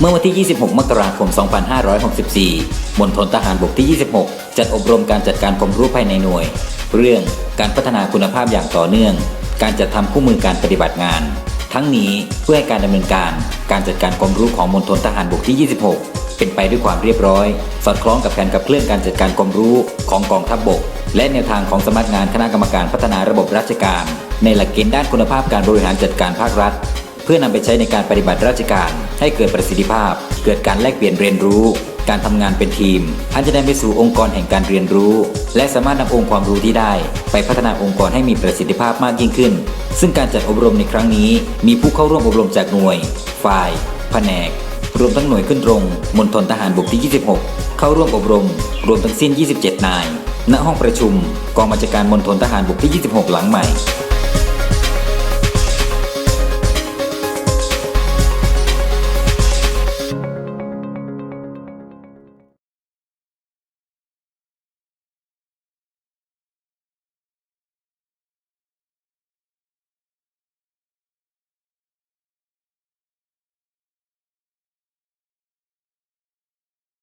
เมื่อวันที่ 26 มกราคม 2564 มณฑลทหารบกที่ 26 จัดอบรมการจัดการความรู้ภายในหน่วย เรื่องการพัฒนาคุณภาพอย่างต่อเนื่อง การจัดทำคู่มือการปฏิบัติงาน ทั้งนี้เพื่อให้การดำเนินการ การจัดการความรู้ของมณฑลทหารบกที่ 26 เป็นไปด้วยความเรียบร้อย สอดคล้องกับแผนขับเคลื่อนการจัดการความรู้ของกองทัพบบก และแนวทางของสำนักงานคณะกรรมการพัฒนาระบบราชการ ในหลักเกณฑ์ด้านคุณภาพการบริหารจัดการภาครัฐ เพื่อนำไปใช้ในการปฏิบัติราชการ ให้เกิดประสิทธิภาพ เกิดการแลกเปลี่ยนเรียนรู้ การทำงานเป็นทีมอันจะนำไปสู่องค์กรแห่งการเรียนรู้ และสามารถนำองค์ความรู้ที่ได้ ไปพัฒนาองค์กรให้มีประสิทธิภาพมากยิ่งขึ้น ซึ่งการจัดอบรมในครั้งนี้ มีผู้เข้าร่วมอบรมจากหน่วย ฝ่าย แผนก รวมทั้งหน่วยขึ้นตรงมณฑลทหารบกที่ 26 เข้าร่วมอบรม รวมทั้งสิ้น 27 นาย ณ ห้องประชุม กองบัญชาการมณฑลทหารบกที่ 26 หลังใหม่